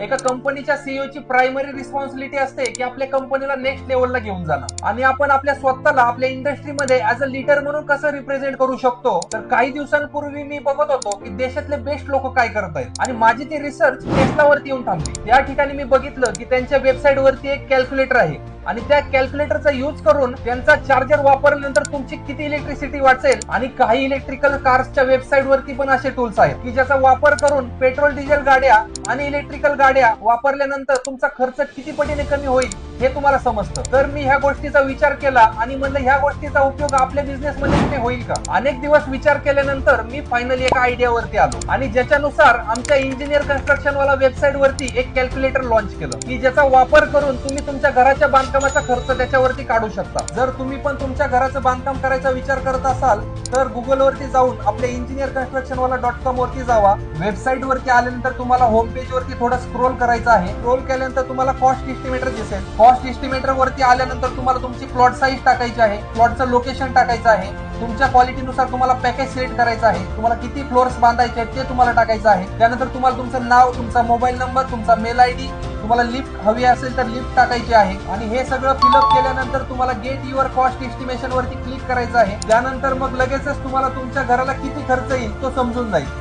एका कंपनीच्या सीईओ ची प्रायमरी रिस्पॉन्सिबिलिटी असते की आपल्या कंपनीला नेक्स्ट लेवलला घेऊन जाणं. आणि आपण आपल्या स्वतःला आपल्या इंडस्ट्रीमध्ये ऍज अ लीडर म्हणून कसं रिप्रेझेंट करू शकतो? तर काही दिवसांपूर्वी मी बघत होतो की देशातले बेस्ट लोक काय करत आहेत. आणि माझी ती रिसर्च टेस्लावरती येऊन थांबली. या ठिकाणी मी बघितलं की त्यांच्या वेबसाईट वरती एक कॅल्क्युलेटर आहे. आणि त्या कॅल्क्युलेटरचा यूज करून त्यांचा चार्जर वापरल्यानंतर तुमची किती इलेक्ट्रिसिटी वाचेल आणि काही इलेक्ट्रिकल कार्सच्या वेबसाईट वरती पण असे टूल्स आहेत की ज्याचा वापर करून पेट्रोल डिझेल गाड्या आणि इलेक्ट्रिकल गाड्या वापरल्यानंतर तुमचा खर्च किती पटीने कमी होईल हे तुम्हाला समजतं. तर मी ह्या गोष्टीचा विचार केला आणि म्हणलं ह्या गोष्टीचा उपयोग आपल्या बिझनेस मध्ये होईल का? अनेक दिवस विचार केल्यानंतर मी फायनली एका आयडियावरती आलो. आणि ज्याच्यानुसार आमच्या इंजिनियर कन्स्ट्रक्शन वाला वेबसाईट वरती एक कॅल्क्युलेटर लॉन्च केलं. की ज्याचा वापर करून तुम्ही तुमच्या घराच्या बांधकामाचा खर्च त्याच्यावरती काढू शकता. जर तुम्ही पण तुमच्या घराचं बांधकाम करायचा विचार करत असाल तर गुगल वरती जाऊन आपल्या इंजिनियर कन्स्ट्रक्शन वाला डॉट कॉम वरती जावा. वेबसाईट वरती आल्यानंतर तुम्हाला होम पेज वरती थोडं स्क्रोल करायचं आहे. स्क्रोल केल्यानंतर तुम्हाला कॉस्ट इस्टिमेटर दिसेल. कॉस्ट इस्टिमेटर वरती आल्यानंतर तुम्हाला तुमची प्लॉट साईज टाकायची आहे. प्लॉटचं लोकेशन टाकायचं आहे. तुमच्या क्वालिटीनुसार तुम्हाला पॅकेज सिलेक्ट करायचं आहे. तुम्हाला किती फ्लोअर्स बांधायचे आहेत ते तुम्हाला टाकायचं आहे. त्यानंतर तुम्हाला तुमचं नाव तुमचा मोबाईल नंबर तुमचा मेल आय डी तुम्हाला लिफ्ट हवी असेल तर लिफ्ट टाकायची आहे. आणि हे सगळं फिलअप केल्यानंतर तुम्हाला गेट युअर कॉस्ट एस्टिमेशन वरती क्लिक करायचं आहे. त्यानंतर मग लगेचच तुम्हाला तुमच्या घराला किती खर्च येईल तो समजून जाईल.